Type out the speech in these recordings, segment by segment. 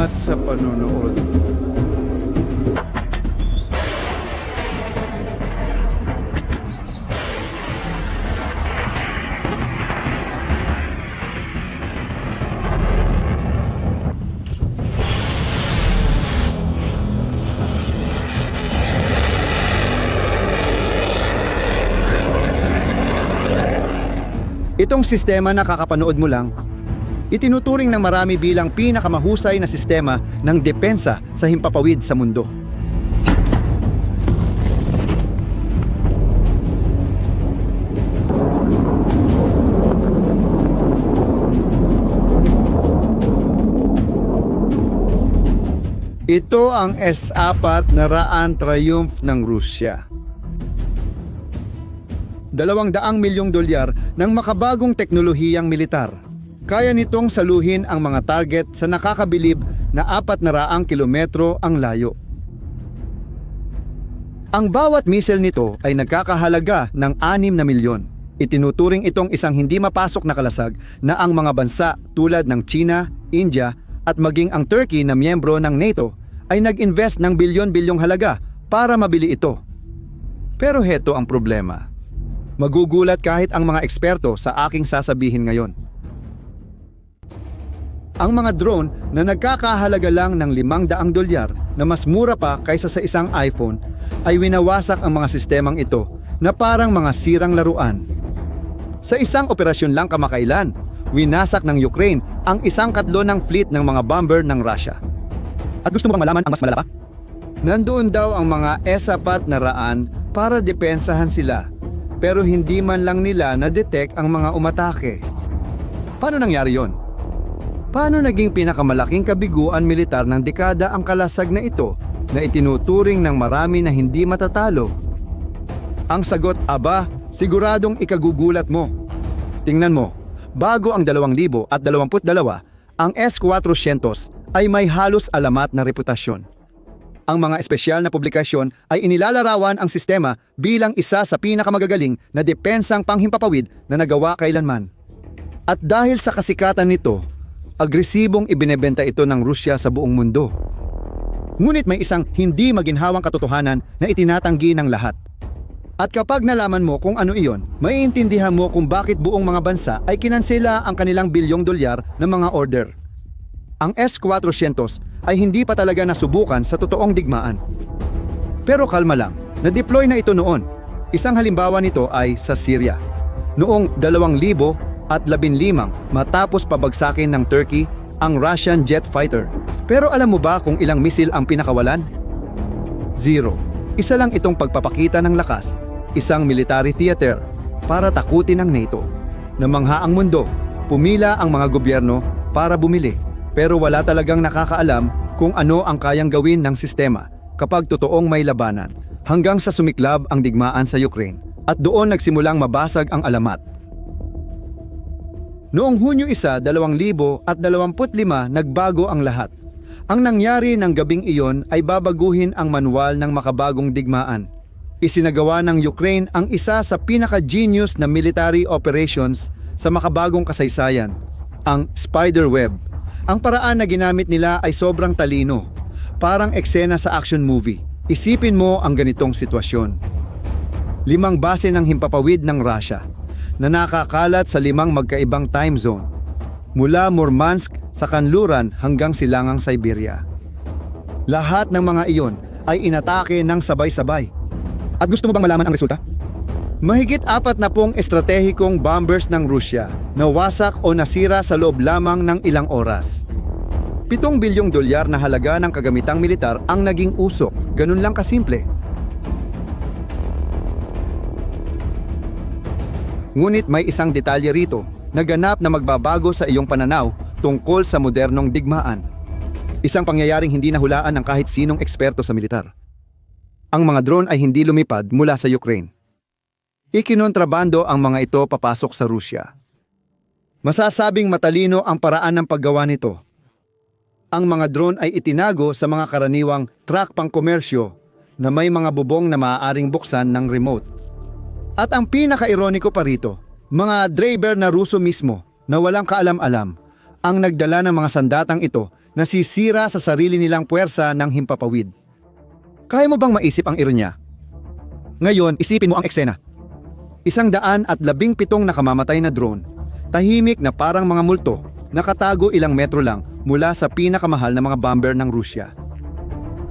Salamat sa panonood. Itong sistema na kakapanood mo lang, itinuturing ng marami bilang pinakamahusay na sistema ng depensa sa himpapawid sa mundo. Ito ang S-4 na Raan Triumph ng Rusya. Dalawang daang milyong dolyar ng makabagong teknolohiyang militar. Kaya nitong saluhin ang mga target sa nakakabilib na apat na raang kilometro ang layo. Ang bawat missile nito ay nagkakahalaga ng 6 na milyon. Itinuturing itong isang hindi mapasok na kalasag na ang mga bansa tulad ng China, India at maging ang Turkey na miyembro ng NATO ay nag-invest ng bilyon-bilyong halaga para mabili ito. Pero heto ang problema. Magugulat kahit ang mga eksperto sa aking sasabihin ngayon. Ang mga drone na nagkakahalaga lang ng 500 dolyar na mas mura pa kaysa sa isang iPhone ay winawasak ang mga sistemang ito na parang mga sirang laruan. Sa isang operasyon lang kamakailan, winasak ng Ukraine ang isang katlo ng fleet ng mga bomber ng Russia. At gusto mo bang malaman ang mas malala? Nandoon daw ang mga esapat na raan para depensahan sila pero hindi man lang nila na-detect ang mga umatake. Paano nangyari yon? Paano naging pinakamalaking kabiguan militar ng dekada ang kalasag na ito na itinuturing ng marami na hindi matatalo? Ang sagot, aba, siguradong ikagugulat mo. Tingnan mo, bago ang 2022, ang S-400 ay may halos alamat na reputasyon. Ang mga espesyal na publikasyon ay inilalarawan ang sistema bilang isa sa pinakamagagaling na depensang panghimpapawid na nagawa kailanman. At dahil sa kasikatan nito, agresibong ibinebenta ito ng Rusya sa buong mundo. Ngunit may isang hindi maginhawang katotohanan na itinatanggi ng lahat. At kapag nalaman mo kung ano iyon, maiintindihan mo kung bakit buong mga bansa ay kinansela ang kanilang bilyong dolyar ng mga order. Ang S-400 ay hindi pa talaga nasubukan sa totoong digmaan. Pero kalma lang, na-deploy na ito noon. Isang halimbawa nito ay sa Syria. Noong 2015 matapos pabagsakin ng Turkey ang Russian jet fighter. Pero alam mo ba kung ilang misil ang pinakawalan? Zero. Isa lang itong pagpapakita ng lakas, isang military theater para takutin ang NATO. Namangha ang mundo, pumila ang mga gobyerno para bumili pero wala talagang nakakaalam kung ano ang kayang gawin ng sistema kapag totoong may labanan hanggang sa sumiklab ang digmaan sa Ukraine at doon nagsimulang mabasag ang alamat. Noong Hunyo 1, 2025, nagbago ang lahat. Ang nangyari ng gabing iyon ay babaguhin ang manual ng makabagong digmaan. Isinagawa ng Ukraine ang isa sa pinaka-genius na military operations sa makabagong kasaysayan, ang Spiderweb ang paraan na ginamit nila ay sobrang talino, parang eksena sa action movie. Isipin mo ang ganitong sitwasyon. Limang base ng himpapawid ng Russia na nakakalat sa limang magkaibang time zone mula Murmansk sa kanluran hanggang silangang Siberia. Lahat ng mga iyon ay inatake ng sabay-sabay. At gusto mo bang malaman ang resulta? Mahigit apat na pong estratehikong bombers ng Rusya na wasak o nasira sa loob lamang ng ilang oras. Pitong bilyong dolyar na halaga ng kagamitang militar ang naging usok. Ganun lang kasimple. Ngunit may isang detalye rito na ganap na magbabago sa iyong pananaw tungkol sa modernong digmaan. Isang pangyayaring hindi nahulaan ng kahit sinong eksperto sa militar. Ang mga drone ay hindi lumipad mula sa Ukraine. Ikinontrabando ang mga ito papasok sa Rusya. Masasabing matalino ang paraan ng paggawa nito. Ang mga drone ay itinago sa mga karaniwang truck pangkomersyo na may mga bubong na maaaring buksan ng remote. At ang pinaka-ironiko pa rito, mga driver na Ruso mismo na walang kaalam-alam ang nagdala ng mga sandatang ito nasisira sa sarili nilang puwersa ng himpapawid. Kaya mo bang maisip ang ironya? Ngayon, isipin mo ang eksena. Isang daan at labing pitong nakamamatay na drone, tahimik na parang mga multo, nakatago ilang metro lang mula sa pinakamahal na mga bomber ng Rusya.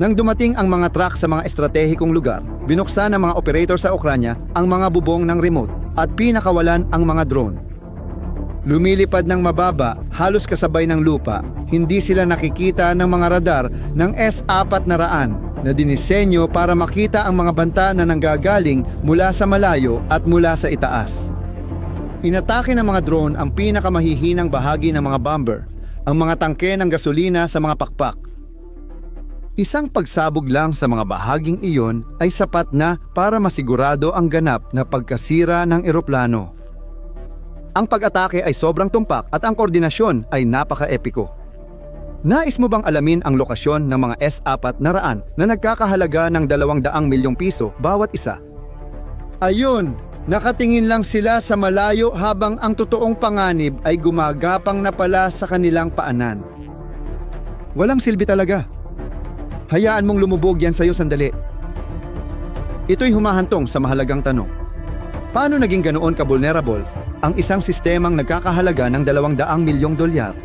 Nang dumating ang mga truck sa mga estratehikong lugar, binuksan ng mga operator sa Ukranya ang mga bubong ng remote at pinakawalan ang mga drone. Lumilipad ng mababa, halos kasabay ng lupa, hindi sila nakikita ng mga radar ng S-4 na raan na dinisenyo para makita ang mga banta na nanggagaling mula sa malayo at mula sa itaas. Inatake ng mga drone ang pinakamahihinang bahagi ng mga bomber, ang mga tangke ng gasolina sa mga pakpak. Isang pagsabog lang sa mga bahaging iyon ay sapat na para masigurado ang ganap na pagkasira ng eroplano. Ang pag-atake ay sobrang tumpak at ang koordinasyon ay napaka-epiko. Nais mo bang alamin ang lokasyon ng mga S-4 na raan na nagkakahalaga ng 200 milyong piso bawat isa? Ayun, nakatingin lang sila sa malayo habang ang totoong panganib ay gumagapang na pala sa kanilang paanan. Walang silbi talaga. Hayaan mong lumubog yan sa'yo sandali. Ito'y humahantong sa mahalagang tanong. Paano naging ganoon ka-vulnerable ang isang sistemang nagkakahalaga ng 200 milyong dolyar?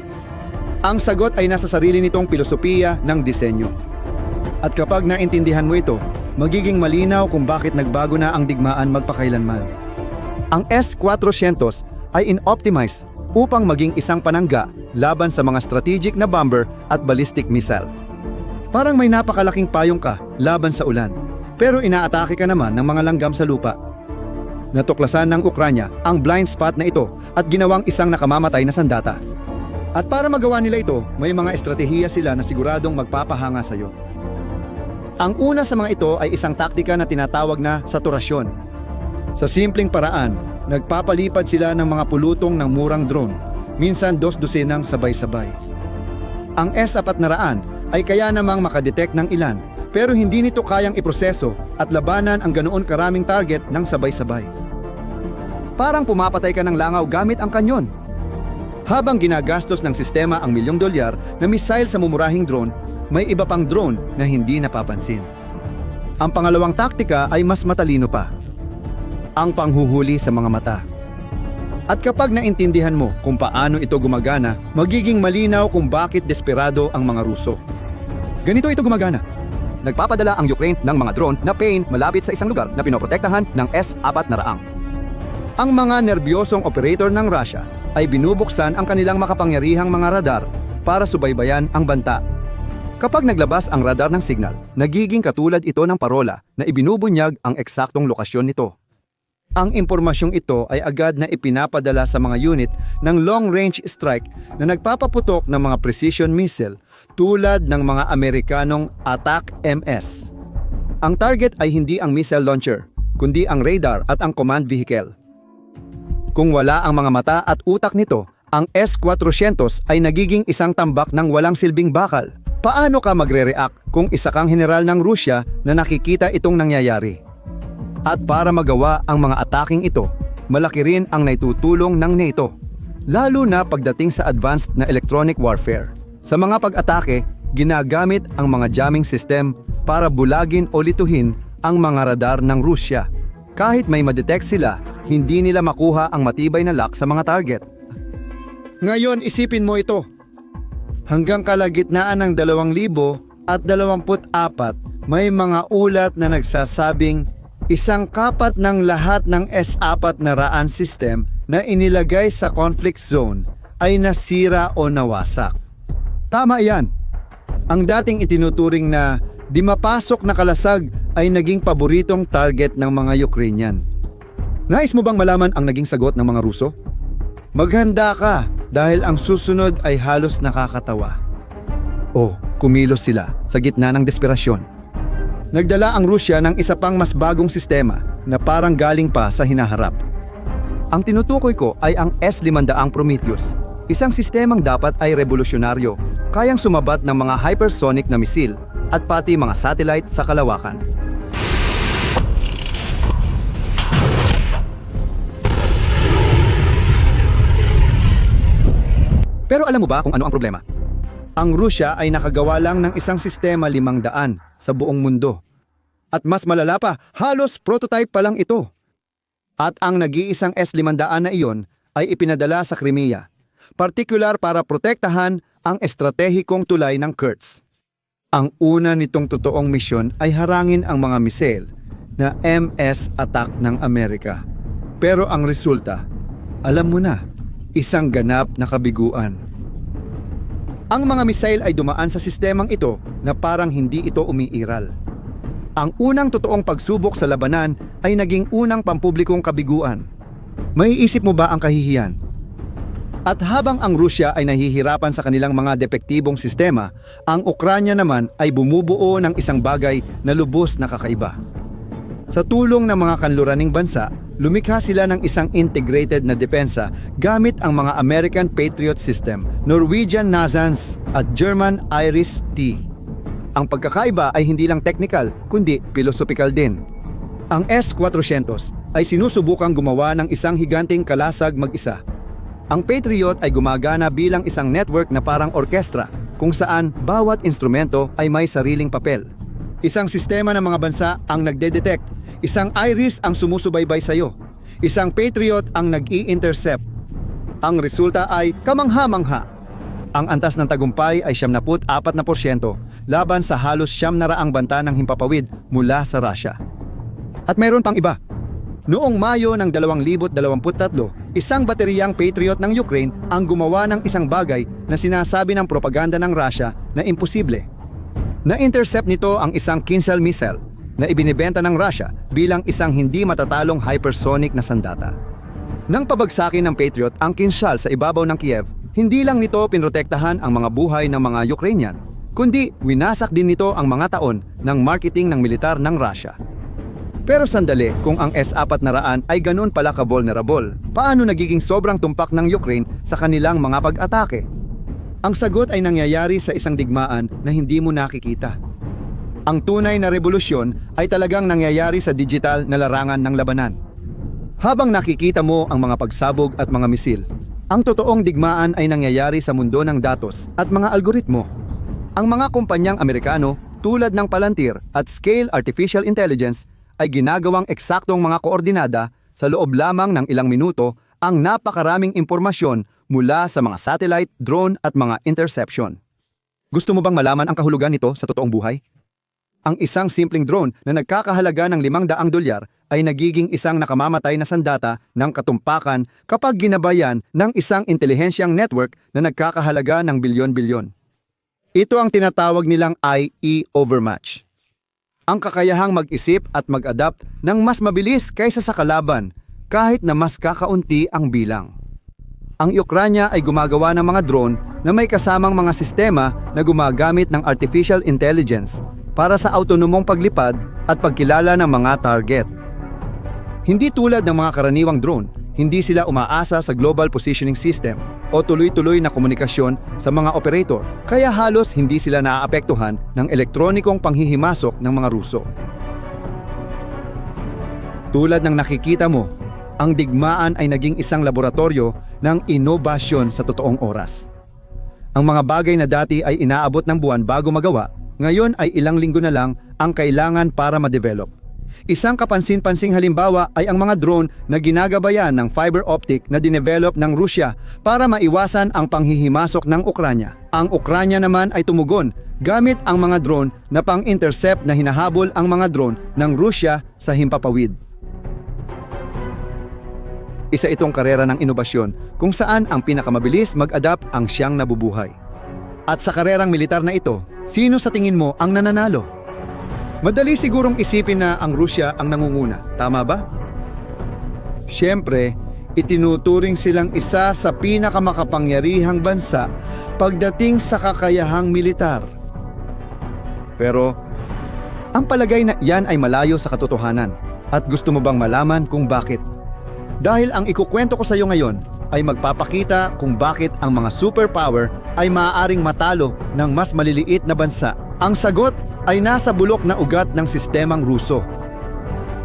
Ang sagot ay nasa sarili nitong pilosopiya ng disenyo. At kapag naintindihan mo ito, magiging malinaw kung bakit nagbago na ang digmaan magpakailanman. Ang S-400 ay in-optimize upang maging isang panangga laban sa mga strategic na bomber at ballistic missile. Parang may napakalaking payong ka laban sa ulan, pero inaatake ka naman ng mga langgam sa lupa. Natuklasan ng Ukranya ang blind spot na ito at ginawang isang nakamamatay na sandata. At para magawa nila ito, may mga estratehiya sila na siguradong magpapahanga sa iyo. Ang una sa mga ito ay isang taktika na tinatawag na saturasyon. Sa simpleng paraan, nagpapalipad sila ng mga pulutong ng murang drone, minsan dos dosenang sabay-sabay. Ang S-4 na raan ay kaya namang makadetect ng ilan pero hindi nito kayang iproseso at labanan ang ganoon karaming target ng sabay-sabay. Parang pumapatay ka ng langaw gamit ang kanyon. Habang ginagastos ng sistema ang milyong dolyar na missile sa mumurahing drone, may iba pang drone na hindi napapansin. Ang pangalawang taktika ay mas matalino pa. Ang panghuhuli sa mga mata. At kapag naintindihan mo kung paano ito gumagana, magiging malinaw kung bakit desperado ang mga Ruso. Ganito ito gumagana. Nagpapadala ang Ukraine ng mga drone na pain malapit sa isang lugar na pinoprotektahan ng S-4 na raang. Ang mga nerbyosong operator ng Russia ay binubuksan ang kanilang makapangyarihang mga radar para subaybayan ang banta. Kapag naglabas ang radar ng signal, nagiging katulad ito ng parola na ibinubunyag ang eksaktong lokasyon nito. Ang impormasyong ito ay agad na ipinapadala sa mga unit ng long-range strike na nagpapaputok ng mga precision missile tulad ng mga Amerikanong Attack MS. Ang target ay hindi ang missile launcher, kundi ang radar at ang command vehicle. Kung wala ang mga mata at utak nito, ang S-400 ay nagiging isang tambak ng walang silbing bakal. Paano ka magre-react kung isa kang general ng Rusya na nakikita itong nangyayari? At para magawa ang mga ataking ito, malaki rin ang naitutulong ng NATO. Lalo na pagdating sa advanced na electronic warfare. Sa mga pag-atake, ginagamit ang mga jamming system para bulagin o lituhin ang mga radar ng Rusya. Kahit may madetect sila, hindi nila makuha ang matibay na lock sa mga target. Ngayon, isipin mo ito. Hanggang kalagitnaan ng 2,000 at 24, may mga ulat na nagsasabing isang kapat ng lahat ng S-4 na raan system na inilagay sa conflict zone ay nasira o nawasak. Tama yan. Ang dating itinuturing na di mapasok na kalasag ay naging paboritong target ng mga Ukrainian. Nais mo bang malaman ang naging sagot ng mga Ruso? Maghanda ka dahil ang susunod ay halos nakakatawa. Oh, kumilos sila sa gitna ng desperasyon. Nagdala ang Rusya ng isa pang mas bagong sistema na parang galing pa sa hinaharap. Ang tinutukoy ko ay ang S-500 Prometheus, isang sistemang dapat ay revolusyonaryo, kayang sumabat ng mga hypersonic na misil at pati mga satellite sa kalawakan. Pero alam mo ba kung ano ang problema? Ang Rusya ay nakagawa lang ng isang sistema limang daan sa buong mundo. At mas malala pa, halos prototype pa lang ito. At ang nag-iisang S-500 na iyon ay ipinadala sa Crimea, partikular para protektahan ang estratehikong tulay ng Kurds. Ang una nitong totoong misyon ay harangin ang mga misil na MS attack ng Amerika. Pero ang resulta, alam mo na, isang ganap na kabiguan. Ang mga misil ay dumaan sa sistemang ito na parang hindi ito umiiral. Ang unang totoong pagsubok sa labanan ay naging unang pampublikong kabiguan. May isip mo ba ang kahihiyan? At habang ang Rusya ay nahihirapan sa kanilang mga depektibong sistema, ang Ukranya naman ay bumubuo ng isang bagay na lubos na kakaiba. Sa tulong ng mga kanluraning bansa, lumikha sila ng isang integrated na depensa gamit ang mga American Patriot System, Norwegian NASAMS at German IRIS-T. Ang pagkakaiba ay hindi lang technical, kundi philosophical din. Ang S-400 ay sinusubukang gumawa ng isang higanting kalasag mag-isa. Ang Patriot ay gumagana bilang isang network na parang orkestra kung saan bawat instrumento ay may sariling papel. Isang sistema ng mga bansa ang nagde-detect, isang iris ang sumusubaybay sa iyo, isang Patriot ang nag-i-intercept. Ang resulta ay kamangha-mangha. Ang antas ng tagumpay ay 74% laban sa halos siyam na raang banta ng himpapawid mula sa Russia. At mayroon pang iba. Noong Mayo ng 2023, isang bateriyang Patriot ng Ukraine ang gumawa ng isang bagay na sinasabi ng propaganda ng Russia na imposible. Na-intercept nito ang isang Kinzhal missile na ibinibenta ng Russia bilang isang hindi matatalong hypersonic na sandata. Nang pabagsakin ng Patriot ang Kinzhal sa ibabaw ng Kiev, hindi lang nito pinrotektahan ang mga buhay ng mga Ukrainian, kundi winasak din nito ang mga taon ng marketing ng militar ng Russia. Pero sandali, kung ang S-400 ay ganun pala ka-vulnerable, paano nagiging sobrang tumpak ng Ukraine sa kanilang mga pag-atake? Ang sagot ay nangyayari sa isang digmaan na hindi mo nakikita. Ang tunay na revolusyon ay talagang nangyayari sa digital na larangan ng labanan. Habang nakikita mo ang mga pagsabog at mga misil, ang totoong digmaan ay nangyayari sa mundo ng datos at mga algoritmo. Ang mga kumpanyang Amerikano tulad ng Palantir at Scale Artificial Intelligence ay ginagawang eksaktong mga koordinada sa loob lamang ng ilang minuto ang napakaraming impormasyon mula sa mga satellite, drone at mga interception. Gusto mo bang malaman ang kahulugan nito sa totoong buhay? Ang isang simpleng drone na nagkakahalaga ng 500 dolyar ay nagiging isang nakamamatay na sandata ng katumpakan kapag ginabayan ng isang intelihensyang network na nagkakahalaga ng bilyon-bilyon. Ito ang tinatawag nilang IE overmatch ang kakayahang mag-isip at mag-adapt ng mas mabilis kaysa sa kalaban kahit na mas kakaunti ang bilang. Ang Ukranya ay gumagawa ng mga drone na may kasamang mga sistema na gumagamit ng artificial intelligence para sa autonomong paglipad at pagkilala ng mga target. Hindi tulad ng mga karaniwang drone, hindi sila umaasa sa Global Positioning System o tuloy-tuloy na komunikasyon sa mga operator, kaya halos hindi sila naaapektuhan ng elektronikong panghihimasok ng mga Ruso. Tulad ng nakikita mo, ang digmaan ay naging isang laboratorio ng inobasyon sa totoong oras. Ang mga bagay na dati ay inaabot ng buwan bago magawa, ngayon ay ilang linggo na lang ang kailangan para ma-develop. Isang kapansin-pansing halimbawa ay ang mga drone na ginagabayan ng fiber optic na dinevelop ng Rusya para maiwasan ang panghihimasok ng Ukranya. Ang Ukranya naman ay tumugon gamit ang mga drone na pang-intercept na hinahabol ang mga drone ng Rusya sa himpapawid. Isa itong karera ng inobasyon kung saan ang pinakamabilis mag-adapt ang siyang nabubuhay. At sa karerang militar na ito, sino sa tingin mo ang nananalo? Madali sigurong isipin na ang Rusya ang nangunguna, tama ba? Siyempre, itinuturing silang isa sa pinakamakapangyarihang bansa pagdating sa kakayahang militar. Pero, ang palagay na yan ay malayo sa katotohanan at gusto mo bang malaman kung bakit? Dahil ang ikukwento ko sa iyo ngayon ay magpapakita kung bakit ang mga superpower ay maaaring matalo ng mas maliliit na bansa. Ang sagot ay nasa bulok na ugat ng sistemang Ruso.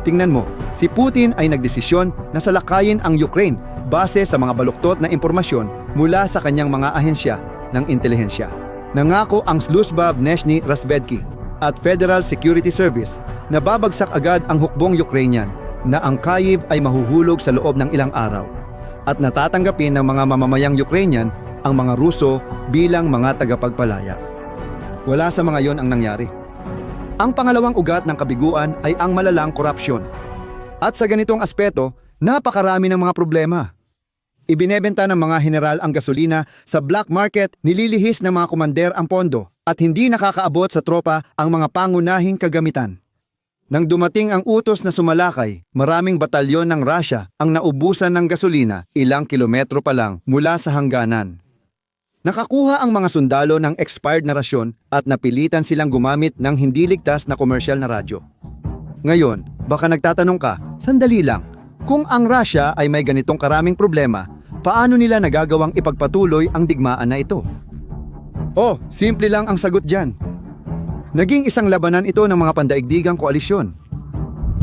Tingnan mo, si Putin ay nagdesisyon na salakayin ang Ukraine base sa mga baluktot na impormasyon mula sa kanyang mga ahensya ng intelihensya. Nangako ang Sluzhba Vneshny Razvedki at Federal Security Service na babagsak agad ang hukbong Ukrainian na ang Kyiv ay mahuhulog sa loob ng ilang araw at natatanggapin ng mga mamamayang Ukrainian ang mga Ruso bilang mga tagapagpalaya. Wala sa mga yon ang nangyari. Ang pangalawang ugat ng kabiguan ay ang malalang korupsyon. At sa ganitong aspeto, napakarami ng mga problema. Ibinebenta ng mga general ang gasolina sa black market, nililihis ng mga komander ang pondo at hindi nakakaabot sa tropa ang mga pangunahing kagamitan. Nang dumating ang utos na sumalakay, maraming batalyon ng Russia ang naubusan ng gasolina ilang kilometro pa lang mula sa hangganan. Nakakuha ang mga sundalo ng expired na rasyon at napilitan silang gumamit ng hindi ligtas na komersyal na radyo. Ngayon, baka nagtatanong ka, sandali lang, kung ang Russia ay may ganitong karaming problema, paano nila nagagawang ipagpatuloy ang digmaan na ito? Oh, simple lang ang sagot dyan. Naging isang labanan ito ng mga pandaigdigang koalisyon.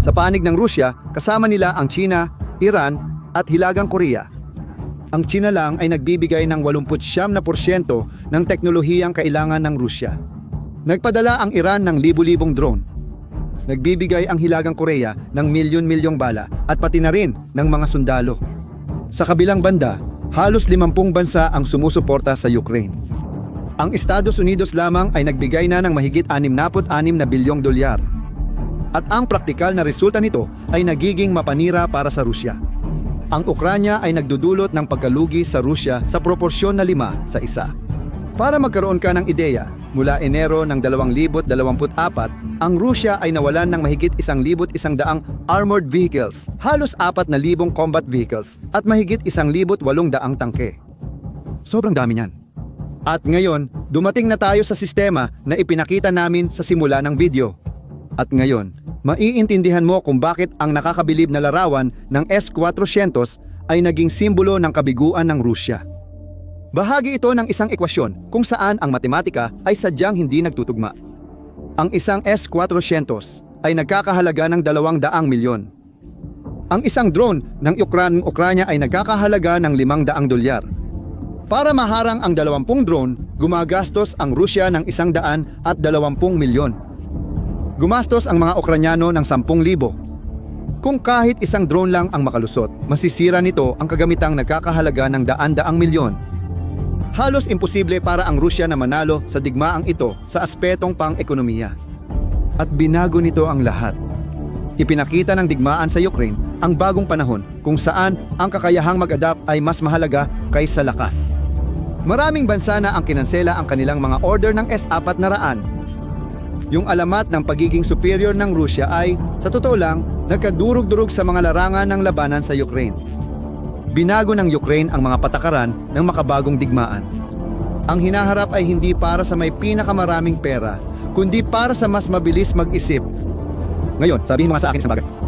Sa panig ng Rusya, kasama nila ang China, Iran at Hilagang Korea. Ang China lang ay nagbibigay ng 89% ng teknolohiyang kailangan ng Rusya. Nagpadala ang Iran ng libu-libong drone. Nagbibigay ang Hilagang Korea ng milyon-milyong bala at pati na rin ng mga sundalo. Sa kabilang banda, halos 50 bansa ang sumusuporta sa Ukraine. Ang Estados Unidos lamang ay nagbigay na ng mahigit 66 na bilyong dolyar. At ang praktikal na resulta nito ay nagiging mapanira para sa Rusya. Ang Ukranya ay nagdudulot ng pagkalugi sa Rusya sa proporsyon na 5 sa isa. Para magkaroon ka ng ideya, mula Enero ng 2024, ang Rusya ay nawalan ng mahigit 1,100 armored vehicles, halos 4,000 combat vehicles, at mahigit 1,800 tangke. Sobrang dami niyan. At ngayon, dumating na tayo sa sistema na ipinakita namin sa simula ng video. At ngayon, maiintindihan mo kung bakit ang nakakabilib na larawan ng S-400 ay naging simbolo ng kabiguan ng Rusya. Bahagi ito ng isang ekwasyon kung saan ang matematika ay sadyang hindi nagtutugma. Ang isang S-400 ay nagkakahalaga ng 200 milyon. Ang isang drone ng Ukranya ay nagkakahalaga ng 500 dolyar. Para maharang ang 20 drone, gumagastos ang Rusya ng 100 at 20 milyon. Gumastos ang mga Ukranyano ng 10,000. Kung kahit isang drone lang ang makalusot, masisira nito ang kagamitang nagkakahalaga ng daan-daang milyon. Halos imposible para ang Rusya na manalo sa digmaang ito sa aspetong pang-ekonomiya. At binago nito ang lahat. Ipinakita ng digmaan sa Ukraine ang bagong panahon kung saan ang kakayahang mag-adapt ay mas mahalaga kaysa lakas. Maraming bansa na ang kinansela ang kanilang mga order ng S-4 na raan. Yung alamat ng pagiging superior ng Rusya ay, sa totoo lang, nagkadurog-durog sa mga larangan ng labanan sa Ukraine. Binago ng Ukraine ang mga patakaran ng makabagong digmaan. Ang hinaharap ay hindi para sa may pinakamaraming pera, kundi para sa mas mabilis mag-isip. Ngayon, sabihin mo nga sa akin isang bagay.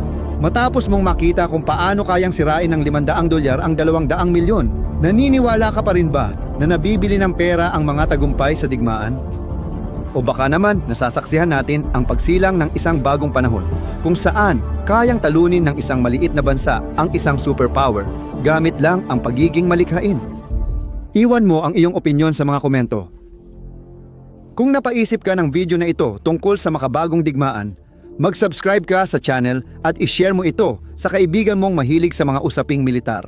Matapos mong makita kung paano kayang sirain ng 500 dolyar ang 200 milyon, naniniwala ka pa rin ba na nabibili ng pera ang mga tagumpay sa digmaan? O baka naman nasasaksihan natin ang pagsilang ng isang bagong panahon kung saan kayang talunin ng isang maliit na bansa ang isang superpower gamit lang ang pagiging malikhain. Iwan mo ang iyong opinyon sa mga komento. Kung napaisip ka ng video na ito tungkol sa makabagong digmaan, mag-subscribe ka sa channel at i-share mo ito sa kaibigan mong mahilig sa mga usaping militar.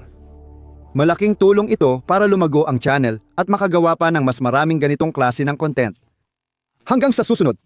Malaking tulong ito para lumago ang channel at makagawa pa ng mas maraming ganitong klase ng content. Hanggang sa susunod!